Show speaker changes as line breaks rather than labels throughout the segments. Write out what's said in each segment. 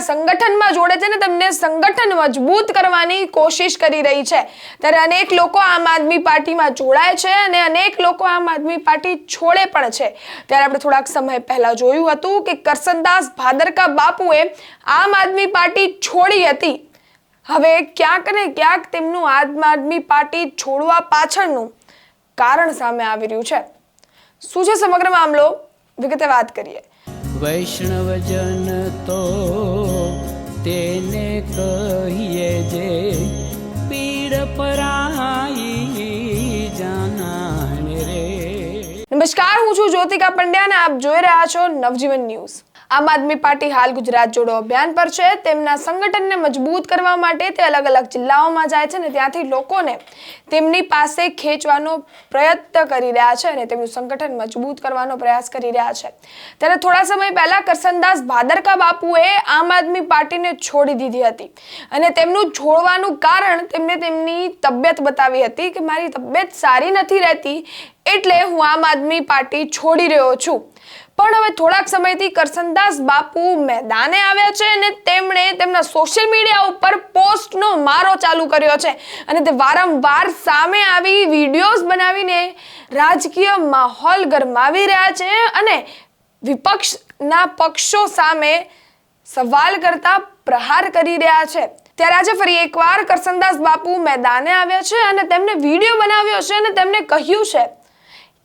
સંગઠનમાં જોડે છે ને તેમને સંગઠન મજબૂત કરવાની કોશિશ કરી રહી છે. ત્યારે અનેક લોકો આમ આદમી પાર્ટીમાં જોડાય છે અને અનેક લોકો આમ આદમી પાર્ટી છોડે પણ છે. ત્યારે આપણે થોડાક સમય પહેલા જોયું હતું કે કરસનદાસ ભાદરકા બાપુએ આમ આદમી પાર્ટી છોડી હતી. હવે ક્યાંક ને ક્યાંક તેમનું આમ આદમી પાર્ટી છોડવા પાછળનું કારણ સામે આવી રહ્યું છે. શું છે સમગ્ર મામલો? વિગતે વાત કરીએ.
વૈષ્ણવજન તો તેને કહીએ જે પીડ પરાઈ જાનાને રે.
નમસ્કાર, હું છું જ્યોતિકા પંડ્યા અને આપ જોઈ રહ્યા છો નવજીવન ન્યૂઝ. આમ આદમી પાર્ટી હાલ ગુજરાત જોડો અભિયાન પર છે. તેમના સંગઠનને મજબૂત કરવા માટે તે અલગ અલગ જિલ્લાઓમાં જાય છે ને ત્યાંથી લોકોને તેમની પાસે ખેંચવાનો પ્રયત્ન કરી રહ્યા છે અને તેમનું સંગઠન મજબૂત કરવાનો પ્રયાસ કરી રહ્યા છે. ત્યારે થોડા સમય પહેલા કરસનદાસ ભાદરકા બાપુએ આમ આદમી પાર્ટીને છોડી દીધી હતી અને તેમનું છોડવાનું કારણ તેમને તેમની તબિયત બતાવી હતી કે મારી તબિયત સારી નથી રહેતી એટલે હું આમ આદમી પાર્ટી છોડી રહ્યો છું. પણ હવે થોડાક સમયથી કરસનદાસ બાપુ મેદાને આવ્યા છે અને તેમણે તેમના સોશિયલ મીડિયા ઉપર પોસ્ટનો મારો ચાલુ કર્યો છે. અને તે વારંવાર સામે આવી વિડીયોઝ બનાવીને રાજકીય માહોલ ગરમાવી રહ્યા છે અને વિપક્ષના પક્ષો સામે સવાલ કરતા પ્રહાર કરી રહ્યા છે. ત્યારે આજે ફરી એકવાર કરસનદાસ બાપુ મેદાને આવ્યા છે અને તેમણે વીડિયો બનાવ્યો છે અને તેમણે કહ્યું છે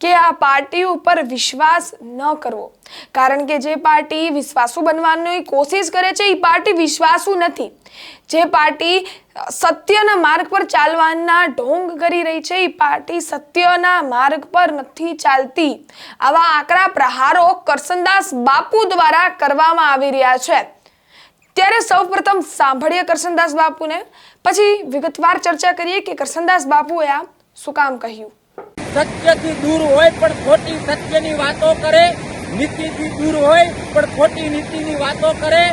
કે આ પાર્ટી ઉપર વિશ્વાસ ન કરવો. કારણ કે જે પાર્ટી વિશ્વાસુ બનવાની કોશિશ કરે છે, એ પાર્ટી વિશ્વાસુ નથી. જે પાર્ટી સત્યના માર્ગ પર ચાલવાના ઢોંગ કરી રહી છે, એ પાર્ટી સત્યના માર્ગ પર નથી ચાલતી. આવા આકરા પ્રહારો કરસનદાસ બાપુ દ્વારા કરવામાં આવી રહ્યા છે. ત્યારે સૌપ્રથમ સાંભળીએ કરસનદાસ બાપુને. પછી વિગતવાર ચર્ચા કરીએ કે કરસનદાસ બાપુએ આ શું કામ કહ્યું?
સત્યથી દૂર હોય પણ ખોટી સત્યની વાતો કરે. નીતિથી દૂર હોય પણ ખોટી નીતિની વાતો કરે.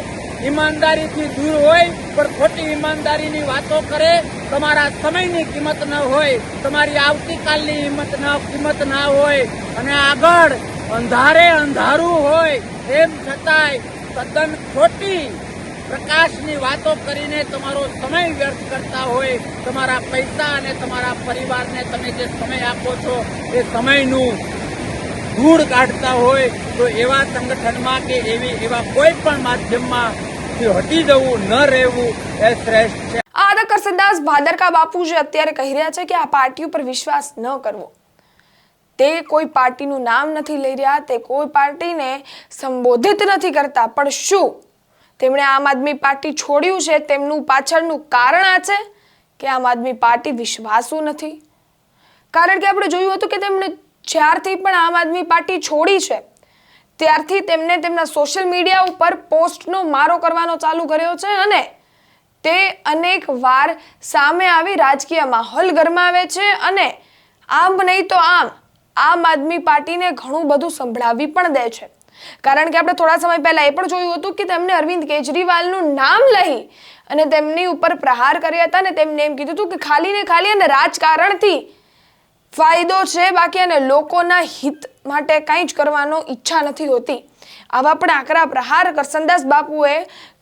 ઈમાનદારીથી દૂર હોય પણ ખોટી ઈમાનદારીની વાતો કરે. તમારા સમયની કિંમત ન હોય, તમારી આવતીકાલની હિંમત ન, કિંમત ના હોય અને આગળ અંધારે અંધારું હોય, એમ છતાંય તદ્દન ખોટી પ્રકાશની વાતો કરીને તમારો સમય વ્યર્થ કરતા હોય, તમારા પૈસા અને તમારા પરિવારને તમે જે સમય આપો છો, એ સમયનું ધૂળ કાઢતા હોય, તો એવા સંગઠનમાં કે એવી એવા કોઈ પણ માધ્યમમાં હટી જવું, ન રહેવું, એ શ્રેષ્ઠ છે.
આ હતા કરસનદાસ ભાદરકા બાપુ જે અત્યારે કહી રહ્યા છે કે આ પાર્ટી ઉપર વિશ્વાસ ન કરવો. તે કોઈ પાર્ટીનું નામ નથી લઈ રહ્યા, તે કોઈ પાર્ટીને સંબોધિત નથી કરતા. પણ શું તેમણે આમ આદમી પાર્ટી છોડ્યું છે, તેમનું પાછળનું કારણ આ છે કે આમ આદમી પાર્ટી વિશ્વાસુ નથી. કારણ કે આપણે જોયું હતું કે તેમણે જ્યારથી પણ આમ આદમી પાર્ટી છોડી છે, ત્યારથી તેમને તેમના સોશિયલ મીડિયા ઉપર પોસ્ટનો મારો કરવાનો ચાલુ કર્યો છે અને તે અનેક વાર સામે આવી રાજકીય માહોલ ગરમાવે છે અને આમ નહીં તો આમ આમ આદમી પાર્ટીને ઘણું બધું સંભળાવી પણ દે છે. કારણ કે આપણે થોડા સમય પહેલા એ પણ જોયું હતું કે તેમને અરવિંદ કેજરીવાલનું નામ લઈ અને તેમની ઉપર પ્રહાર કર્યા હતા અને તેમને એમ કીધું હતું કે ખાલી ને ખાલી અને રાજકારણથી ફાયદો છે બાકી અને લોકોના હિત માટે કંઈ જ કરવાનો ઈચ્છા નથી હોતી. આવા પણ આકરા પ્રહાર કરસનદાસ બાપુએ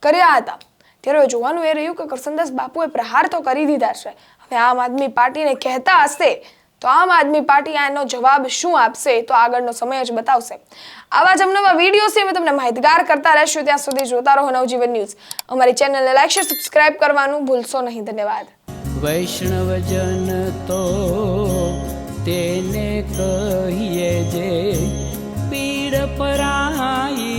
કર્યા હતા. ત્યારે જોવાનું એ રહ્યું કે કરસનદાસ બાપુએ પ્રહાર તો કરી દીધા છે. હવે આમ આદમી પાર્ટીને કહેતા હશે તો આમ આદમી પાર્ટી આનો જવાબ શું આપશે તો આગળનો સમય જ બતાવશે. આવા જ અવનવા વિડીયોથી અમે તમને માહિતગાર કરતા રહેશું. ત્યાં સુધી જોતા રહો નવજીવન ન્યૂઝ. અમારી ચેનલને લાઈક શેર સબસ્ક્રાઇબ કરવાનું ભૂલશો નહીં. ધન્યવાદ.
વૈષ્ણવજન તો તેને કહીએ જે પીડ પરાઈ